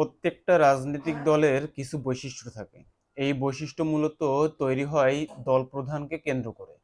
প্রত্যেকটা রাজনৈতিক দলের কিছু বৈশিষ্ট্য থাকে। এই বৈশিষ্ট্য মূলত তৈরি হয় দল প্রধানকে কেন্দ্র করে।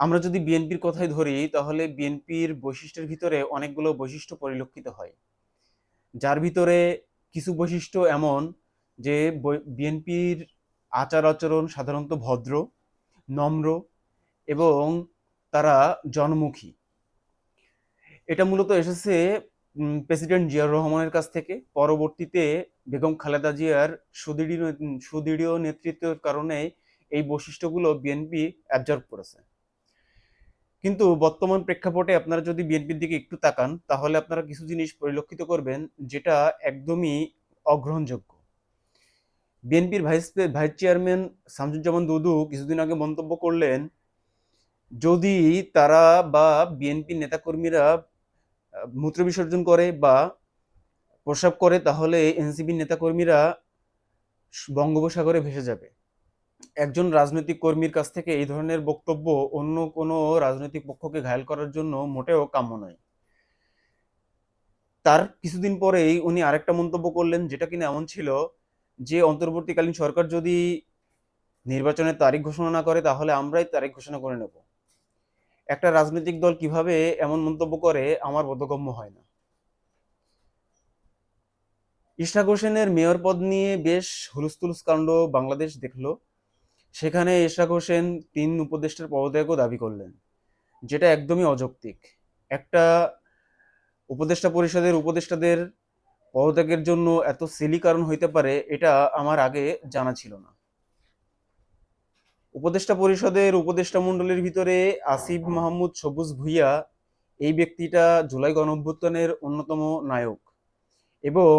আমরা যদি বিএনপির কথাই ধরি, তাহলে বিএনপির বৈশিষ্ট্যের ভিতরে অনেকগুলো বৈশিষ্ট্য পরিলক্ষিত হয়। যার ভিতরে কিছু বৈশিষ্ট্য এমন যে বিএনপির আচার আচরণ সাধারণত ভদ্র, নম্র এবং তারা জনমুখী। এটা মূলত এসেছে প্রেসিডেন্ট জিয়াউর রহমানের কাছ থেকে পরবর্তীতে বেগম খালেদা জিয়ার সুদৃঢ় সুদৃঢ় নেতৃত্বের কারণে এই বৈশিষ্ট্যগুলো বিএনপি অ্যাবজর্ব করেছে। কিন্তু বর্তমান প্রেক্ষাপটে আপনারা যদি বিএনপির দিকে একটু তাকান, তাহলে আপনারা কিছু জিনিস পরিলক্ষিত করবেন যেটা একদমই অগ্রহণযোগ্য। বিএনপির vice vice chairman Shamsuzzaman Dudu কিছুদিন আগে মন্তব্য করলেন, যদি তারা বা বিএনপি নেতাকর্মীরা মূত্র বিসর্জন করে বা প্রসাব করে, তাহলে এনসিপি নেতাকর্মীরা বঙ্গোপসাগরে ভেসে যাবে। একজন রাজনৈতিক কর্মীর কাছ থেকে এই ধরনের বক্তব্য অন্য কোনো রাজনৈতিক পক্ষকে ঘায়ল করার জন্য মোটেও কাম্য নয়। তার কিছুদিন পরেই উনি আরেকটা মন্তব্য করলেন, যেটা কিনা এমন ছিল যে, অন্তর্বর্তীকালীন সরকার যদি নির্বাচনের তারিখ ঘোষণা না করে, তাহলে আমরাই তারিখ ঘোষণা করে নেব। একটা রাজনৈতিক দল কীভাবে এমন মন্তব্য করে, আমার বোধগম্য হয় না। ইশরাক হোসেনের মেয়র পদ নিয়ে বেশ হুলস্থুলস কাণ্ড বাংলাদেশ দেখল। সেখানে ইশরাক হোসেন তিন উপদেষ্টার পদত্যাগও দাবি করলেন, যেটা একদমই অযৌক্তিক। একটা উপদেষ্টা পরিষদের উপদেষ্টাদের পদত্যাগের জন্য এত সিলি কারণ হইতে পারে, এটা আমার আগে জানা ছিল না। উপদেষ্টা পরিষদের উপদেষ্টা মণ্ডলীর ভিতরে আসিফ মাহমুদ সবুজ ভুইয়া এই ব্যক্তিটা জুলাই গণঅভ্যুত্থানের অন্যতম নায়ক এবং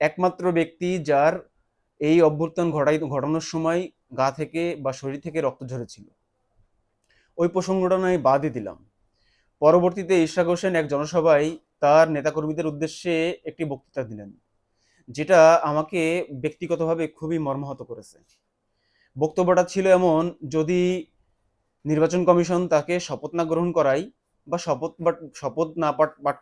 একমাত্র ব্যক্তি যার এই অভ্যুত্থান ঘটাই ঘটানোর সময় গা থেকে বা শরীর থেকে রক্ত ঝরেছিল। ওই প্রসঙ্গটা নয় বাদই দিলাম। পরবর্তীতে ইশরাক হোসেন এক জনসভায় তার নেতাকর্মীদের উদ্দেশ্যে একটি বক্তৃতা দিলেন, যেটা আমাকে ব্যক্তিগতভাবে খুবই মর্মাহত করেছে। বক্তব্যটা ছিল এমন, যদি নির্বাচন কমিশন তাকে শপথ না গ্রহণ করায় বা শপথ শপথ না পাঠ পাঠ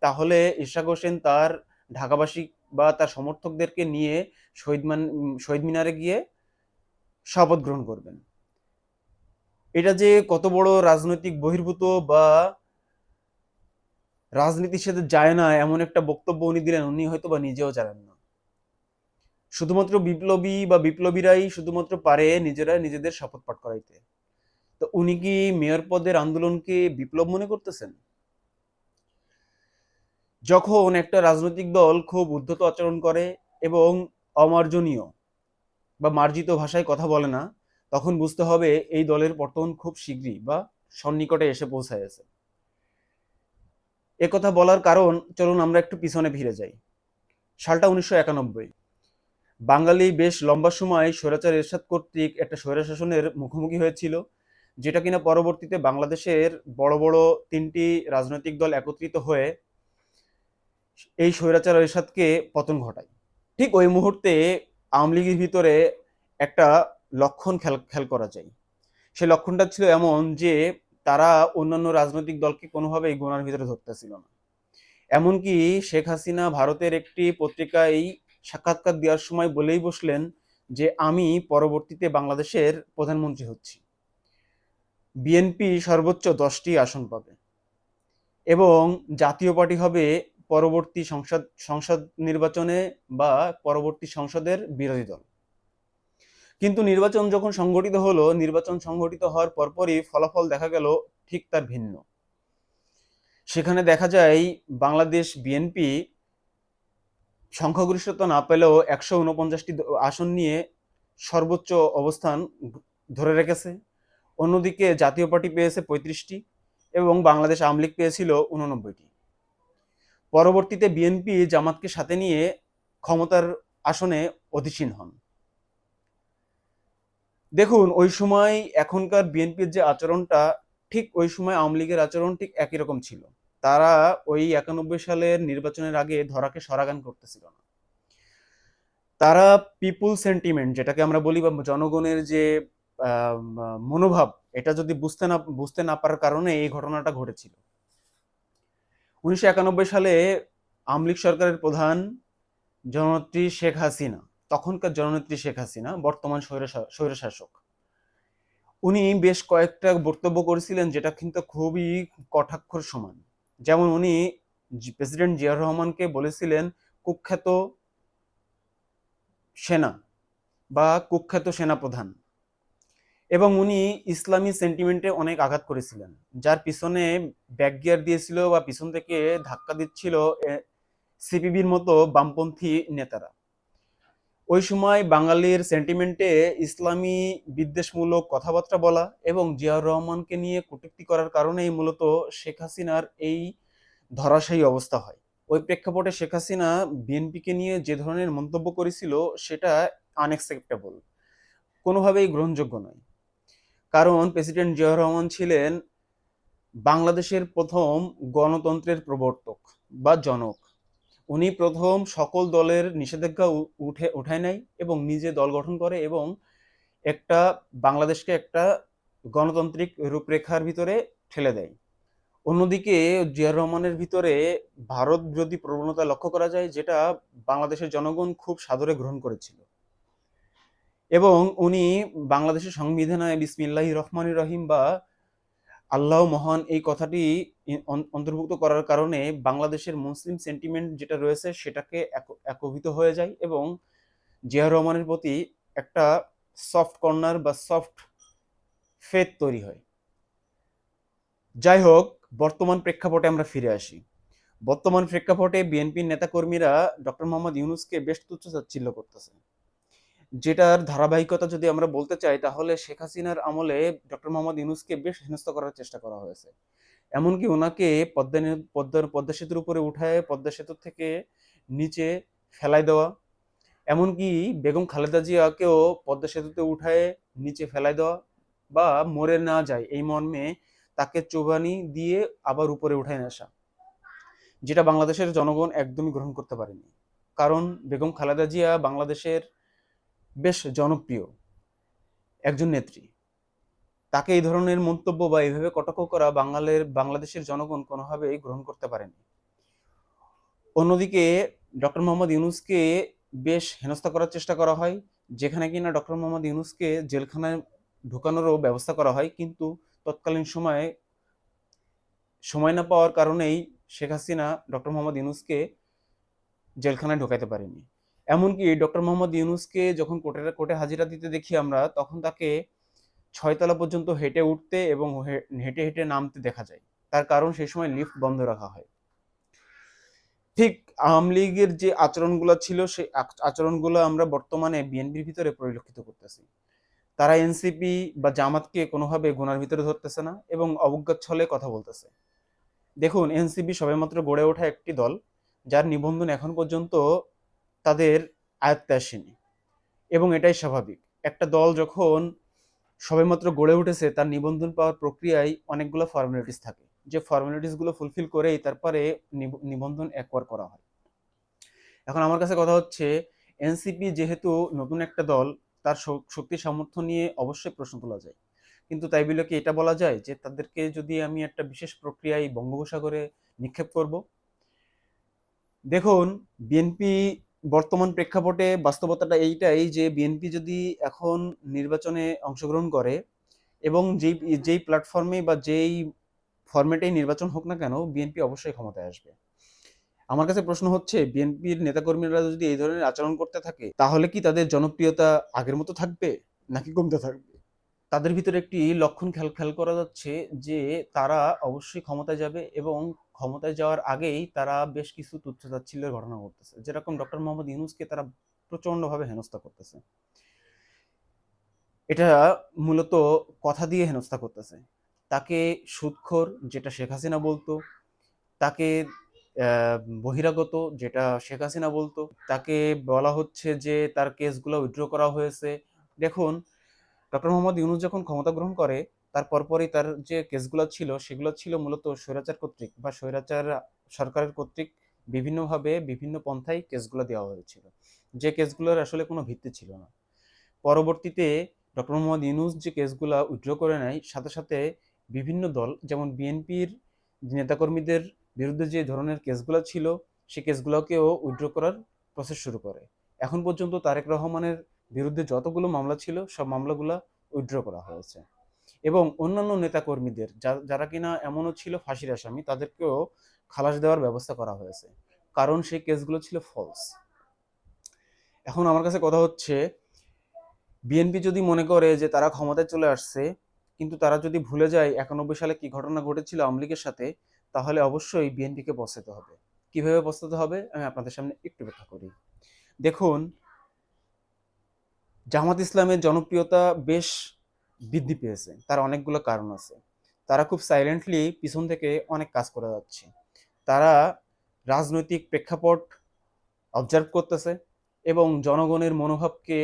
তাহলে ইশরাক হোসেন তার ঢাকাবাসী বা তার সমর্থকদেরকে নিয়ে শহীদ মান, শহীদ মিনারে গিয়ে শপথ গ্রহণ করবেন। এটা যে কত বড় রাজনৈতিক বহির্ভূত বা রাজনীতির সাথে যায় না এমন একটা বক্তব্য উনি দিলেন, উনি হয়তো বা নিজেও জানেন না। শুধুমাত্র বিপ্লবী বা বিপ্লবীরাই শুধুমাত্র পারে নিজেরা নিজেদের শপথ পাঠ করাইতে। তো উনি কি মেয়র পদের আন্দোলনকে বিপ্লব মনে করতেছেন? যখন একটা রাজনৈতিক দল খুব উদ্ধত আচরণ করে এবং অমার্জনীয় বা মার্জিত ভাষায় কথা বলে না, তখন বুঝতে হবে এই দলের পতন খুব শীঘ্রই বা সন্নিকটে এসে পৌঁছায়ছে এ কথা বলার কারণ, চলুন আমরা একটু পিছনে ফিরে যাই। সালটা উনিশশো একানব্বই। বাঙালি বেশ লম্বা সময় স্বৈরাচার এরশাদ কর্তৃক একটা স্বৈরশাসনের মুখোমুখি হয়েছিল, যেটা কিনা পরবর্তীতে বাংলাদেশের বড় বড় তিনটি রাজনৈতিক দল একত্রিত হয়ে এই স্বৈরাচার এরশাদকে পতন ঘটায়। ঠিক ওই মুহূর্তে আওয়ামী লীগের ভিতরে একটা লক্ষণ খেয়াল খেয়াল করা যায়। সেই লক্ষণটা ছিল এমন যে তারা অন্যান্য রাজনৈতিক দলকে কোনোভাবেই গোনার ভিতরে ধরতেছিল না। এমনকি শেখ হাসিনা ভারতের একটি পত্রিকায় সাক্ষাৎকার দেওয়ার সময় বলেই বসলেন যে আমি পরবর্তীতে বাংলাদেশের প্রধানমন্ত্রী হচ্ছি। বিএনপি সর্বোচ্চ দশটি আসন পাবে এবং জাতীয় পার্টি হবে পরবর্তী সংসদ সংসদ নির্বাচনে বা পরবর্তী সংসদের বিরোধী দল। কিন্তু নির্বাচন যখন সংগঠিত হলো, নির্বাচন সংগঠিত হওয়ার পরপরই ফলাফল দেখা গেল ঠিক তার ভিন্ন। সেখানে দেখা যায় বাংলাদেশ বিএনপি সংখ্যাগরিষ্ঠতা না পেলেও একশো উনপঞ্চাশটি আসন নিয়ে সর্বোচ্চ অবস্থান ধরে রেখেছে। অন্যদিকে জাতীয় পার্টি পেয়েছে পঁয়ত্রিশটি এবং বাংলাদেশ আওয়ামী লীগ পেয়েছিল উননব্বইটি পরবর্তীতে বিএনপি জামাতকে সাথে নিয়ে ক্ষমতার আসনে অধীসীন হন। দেখুন, ওই সময় এখনকার বিএনপির যে আচরণটা ঠিক ওই সময় আওয়ামী লীগের আচরণ ঠিক একই রকম ছিল। তারা ওই একানব্বই সালের নির্বাচনের আগে ধরাকে সরাগান করতেছিল না। তারা পিপুল সেন্টিমেন্ট যেটাকে আমরা বলি বা জনগণের যে মনোভাব, এটা যদি বুঝতে না বুঝতে না পারার কারণে এই ঘটনাটা ঘটেছিল। উনিশশো একানব্বই সালে আমলিক সরকারের প্রধান জননেত্রী শেখ হাসিনা, তখনকার জননেত্রী শেখ হাসিনা, বর্তমান স্বৈরশা- স্বৈরশাসক, উনি বেশ কয়েকটা বক্তব্য করেছিলেন, যেটা কিন্তু খুবই কটাক্ষর সমান। যেমন উনি প্রেসিডেন্ট জিয়াউর রহমানকে বলেছিলেন, কুখ্যাত সেনা বা কুখ্যাত সেনাপ্রধান। এবং উনি ইসলামী সেন্টিমেন্টে অনেক আঘাত করেছিলেন, যার পিছনে ব্যাক গিয়ার দিয়েছিল বা পিছন থেকে ধাক্কা দিচ্ছিল সিপিবির মতো বামপন্থী নেতারা। ওই সময় বাঙালির সেন্টিমেন্টে ইসলামী বিদ্বেষমূলক কথাবার্তা বলা এবং জিয়াউর রহমানকে নিয়ে কটূক্তি করার কারণেই মূলত শেখ হাসিনার এই ধরাশায়ী অবস্থা হয়। ওই প্রেক্ষাপটে শেখ হাসিনা বিএনপিকে নিয়ে যে ধরনের মন্তব্য করেছিল সেটা আনএক্সেপ্টেবল কোনোভাবেই গ্রহণযোগ্য নয়। কারণ প্রেসিডেন্ট জিয়াউর রহমান ছিলেন বাংলাদেশের প্রথম গণতন্ত্রের প্রবর্তক বা জনক। উনি প্রথম সকল দলের নিষেধাজ্ঞা উঠে উঠায় নেয় এবং নিজে দল গঠন করে এবং একটা বাংলাদেশকে একটা গণতান্ত্রিক রূপরেখার ভিতরে ঠেলে দেয়। অন্যদিকে জিয়াউর রহমানের ভিতরে ভারত বিরোধী প্রবণতা লক্ষ্য করা যায় যেটা বাংলাদেশের জনগণ খুব সাদরে গ্রহণ করেছিল। এবং উনি বাংলাদেশের সংবিধানে বিসমিল্লাহ রহমান রহিম বা আল্লাহ মহান এই কথাটি অন্তর্ভুক্ত করার কারণে বাংলাদেশের মুসলিম সেন্টিমেন্ট যেটা রয়েছে সেটাকে এক- একভূত হয়ে যায় এবং জিয়া রহমানের প্রতি একটা সফট কর্নার বা সফট ফেথ তৈরি হয়। যাই হোক বর্তমান প্রেক্ষাপটে আমরা ফিরে আসি। বর্তমান প্রেক্ষাপটে বিএনপির নেতাকর্মীরা ডক্টর মোহাম্মদ ইউনুসকে বেশ তুচ্ছ তাচ্ছিল্য করতেছে। যেটার ধারাবাহিকতা যদি আমরা বলতে চাই, তাহলে শেখ হাসিনার আমলে ডক্টর মোহাম্মদ ইউনুসকে বেশ হেনস্থ করার চেষ্টা করা হয়েছে। এমনকি ওনাকে পদ্মা পদ্মার পদ্মা সেতুর উপরে উঠায় পদ্মা সেতু থেকে নিচে ফেলাই দেওয়া। এমনকি বেগম খালেদা জিয়াকেও পদ্মা সেতুতে উঠায় নিচে ফেলাই দেওয়া বা মরে না যায় এই মর্মে তাকে চোবানি দিয়ে আবার উপরে উঠায় আসা, যেটা বাংলাদেশের জনগণ একদমই গ্রহণ করতে পারেনি। কারণ বেগম খালেদা জিয়া বাংলাদেশের বেশ জনপ্রিয় একজন নেত্রী। তাকে এই ধরনের মন্তব্য বা এইভাবে কটাক্ষ করা বাঙালের, বাংলাদেশের জনগণ কোনোভাবেই গ্রহণ করতে পারেনি। অন্যদিকে ডক্টর মোহাম্মদ ইউনুসকে বেশ হেনস্থা করার চেষ্টা করা হয়, যেখানে কিনা ডক্টর মোহাম্মদ ইউনুসকে জেলখানায় ঢুকানোরও ব্যবস্থা করা হয়, কিন্তু তৎকালীন সময়ে, সময় না পাওয়ার কারণেই শেখ হাসিনা ডক্টর মোহাম্মদ ইউনুসকে জেলখানায় ঢোকাতে পারেনি। এমনকি ডক্টর মোহাম্মদ ইউনুসকে যখন কোর্টে কোর্টে হাজিরা দিতে দেখি আমরা, তখন তাকে ছয়তলা পর্যন্ত হেঁটে উঠতে এবং হেঁটে হেঁটে নামতে দেখা যায়। তার কারণ সেই সময় লিফট বন্ধ রাখা হয়। ঠিক আওয়ামী লীগের যে আচরণগুলো ছিল সেই আচরণগুলো আমরা বর্তমানে বিএনপির ভিতরে পরিলক্ষিত করতেছি। তারা এনসিপি বা জামাতকে কোনোভাবে গোনার ভিতরে ধরতেছে না এবং অবজ্ঞার ছলে কথা বলতেছে। দেখুন, এনসিপি সবেমাত্র গড়ে ওঠা একটি দল, যার নিবন্ধন এখন পর্যন্ত তাদের আয়ত্তে আসেনি। এবং এটাই স্বাভাবিক। একটা দল যখন সবেমাত্র গড়ে উঠেছে, তার নিবন্ধন পাওয়ার প্রক্রিয়ায় অনেকগুলো ফর্মালিটিস থাকে। যে ফর্মালিটিসগুলো ফুলফিল করেই তারপরে নিব- নিবন্ধন একবার করা হয়। এখন আমার কাছে কথা হচ্ছে, এনসিপি যেহেতু নতুন একটা দল, তার শক্তি সামর্থ্য নিয়ে অবশ্যই প্রশ্ন তোলা যায়। কিন্তু তাই বলে কি এটা বলা যায় যে তাদেরকে যদি আমি একটা বিশেষ প্রক্রিয়ায় বঙ্গোপসাগরে নিক্ষেপ করব? দেখুন, বিএনপি বর্তমান প্রেক্ষাপটে বাস্তবতাটা এইটাই যে বিএনপি যদি এখন নির্বাচনে অংশগ্রহণ করে এবং যেই যেই প্ল্যাটফর্মে বা যেই ফরম্যাটেই নির্বাচন হোক না কেন বিএনপি অবশ্যই ক্ষমতায় আসবে। আমার কাছে প্রশ্ন হচ্ছে বিএনপির নেতাকর্মীরা যদি এই ধরনের আচরণ করতে থাকে, তাহলে কি তাদের জনপ্রিয়তা আগের মতো থাকবে নাকি কমতে থাকবে? তাদের ভিতরে একটি লক্ষণ খেয়াল খেয়াল করা যাচ্ছে যে তারা অবশ্যই ক্ষমতায় যাবে এবং ক্ষমতায় যাওয়ার আগেই তারা বেশ কিছু তুচ্ছতাচ্ছিল্যের ঘটনা ঘটতেছে। যেরকম ডক্টর মোহাম্মদ ইউনুসকে তারা প্রচন্ডভাবে হেনস্থা করতেছে। এটা মূলত কথা দিয়ে হেনস্থা করতেছে। তাকে সুদখোর যেটা শেখ হাসিনা বলতো। তাকে বহিরাগত, যেটা শেখ হাসিনা বলতো। তাকে বলা হচ্ছে যে তার কেসগুলো উইথড্র করা হয়েছে। দেখুন, ডক্টর মোহাম্মদ ইউনুস যখন ক্ষমতা গ্রহণ করে তার পরপরই তার যে কেসগুলো ছিল, সেগুলো ছিল মূলত স্বৈরাচার কর্তৃক বা স্বৈরাচার সরকারের কর্তৃক বিভিন্নভাবে বিভিন্ন পন্থায় কেসগুলো দেওয়া হয়েছিল। যে কেসগুলোর আসলে কোনো ভিত্তি ছিল না। পরবর্তীতে ডক্টর মোহাম্মদ ইউনুস যে কেসগুলো উইথড্র করে নেয়, সাথে সাথে বিভিন্ন দল, যেমন বিএনপির নেতাকর্মীদের বিরুদ্ধে যে ধরনের কেসগুলো ছিল, সে কেসগুলোকেও উইথড্র করার প্রসেস শুরু করে। এখন পর্যন্ত তারেক রহমানের বিরুদ্ধে যতগুলো মামলা ছিল, সব মামলাগুলো উইথড্র করা হয়েছে। এবং অন্যান্য নেতাকর্মীদের যারা কিনা এমনও ছিল ফাঁসির আসামি, তাদেরকেও খালাস দেওয়ার ব্যবস্থা করা হয়েছে। কারণ সেই কেসগুলো ছিল ফলস এখন আমার কাছে কথা হচ্ছে বিএনপি যদি মনে করে যে তারা ক্ষমতায় চলে আসছে, কিন্তু তারা যদি ভুলে যায় একানব্বই সালে কি ঘটনা ঘটেছিল আওয়ামী লীগের সাথে, তাহলে অবশ্যই বিএনপিকে বসাতে হবে। কীভাবে বসাতে হবে? আমি আপনাদের সামনে একটু ব্যাখ্যা করি। দেখুন, জামাত ইসলামের জনপ্রিয়তা বেশ বৃদ্ধি পেয়েছে, তার অনেকগুলো কারণ আছে। তারা খুব সাইলেন্টলি পিছন থেকে অনেক কাজ করে যাচ্ছে। তারা রাজনৈতিক প্রেক্ষাপট অবজার্ভ করতেছে এবং জনগণের মনোভাবকে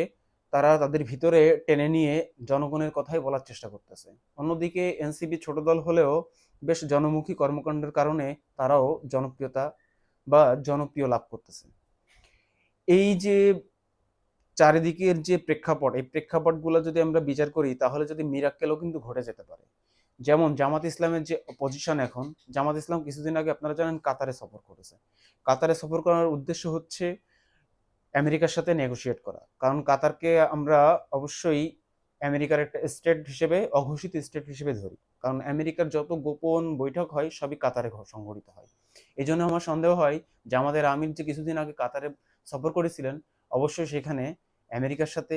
তারা তাদের ভিতরে টেনে নিয়ে জনগণের কথাই বলার চেষ্টা করতেছে। অন্যদিকে এনসিপি ছোট দল হলেও বেশ জনমুখী কর্মকাণ্ডের কারণে তারাও জনপ্রিয়তা বা জনপ্রিয় লাভ করতেছে। এই যে চারিদিকের যে প্রেক্ষাপট, এই প্রেক্ষাপটগুলো যদি আমরা বিচার করি, তাহলে যদি মিরাক্কেলও কিন্তু ঘটে যেতে পারে। যেমন জামাত ইসলামের যে পজিশন এখন, জামাত ইসলাম কিছুদিন আগে আপনারা জানেন কাতারে সফর করেছে। কাতারে সফর করার উদ্দেশ্য হচ্ছে আমেরিকার সাথে নেগোশিয়েট করা। কারণ কাতারকে আমরা অবশ্যই আমেরিকার একটা স্টেট হিসেবে, অঘোষিত স্টেট হিসেবে ধরি। কারণ আমেরিকার যত গোপন বৈঠক হয়, সবই কাতারে সংঘটিত হয়। এই জন্য আমার সন্দেহ হয় যে আমাদের আমির যে কিছুদিন আগে কাতারে সফর করেছিলেন অবশ্যই সেখানে আমেরিকার সাথে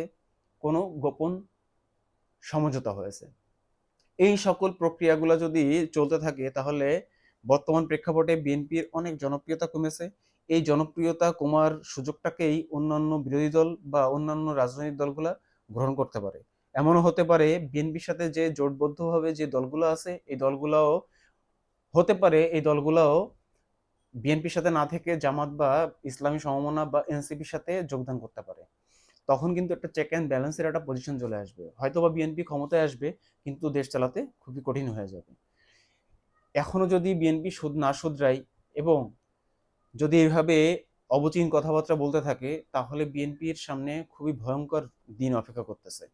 কোনো গোপন সমঝোতা হয়েছে। এই সকল প্রক্রিয়াগুলো যদি চলতে থাকে, তাহলে বর্তমান প্রেক্ষাপটে বিএনপির অনেক জনপ্রিয়তা কমেছে। এই জনপ্রিয়তা কমার সুযোগটাকেই অন্যান্য বিরোধী দল বা অন্যান্য রাজনৈতিক দলগুলা গ্রহণ করতে পারে। এমনও হতে পারে বিএনপির সাথে যে জোটবদ্ধভাবে যে দলগুলো আছে, এই দলগুলাও হতে পারে, এই দলগুলাও বিএনপির সাথে না থেকে জামাত বা ইসলামী সমমনা বা এনসিপির সাথে যোগদান করতে পারে। তখন কিন্তু একটা চেক অ্যান্ড ব্যালেন্সের একটা পজিশন চলে আসবে। হয়তো বা বিএনপি ক্ষমতায় আসবে, কিন্তু দেশ চালাতে খুবই কঠিন হয়ে যাবে। এখনও যদি বিএনপি সুদ না শুধরায় এবং যদি এভাবে অবচীন কথাবার্তা বলতে থাকে, তাহলে বিএনপির সামনে খুবই ভয়ঙ্কর দিন অপেক্ষা করতেছে।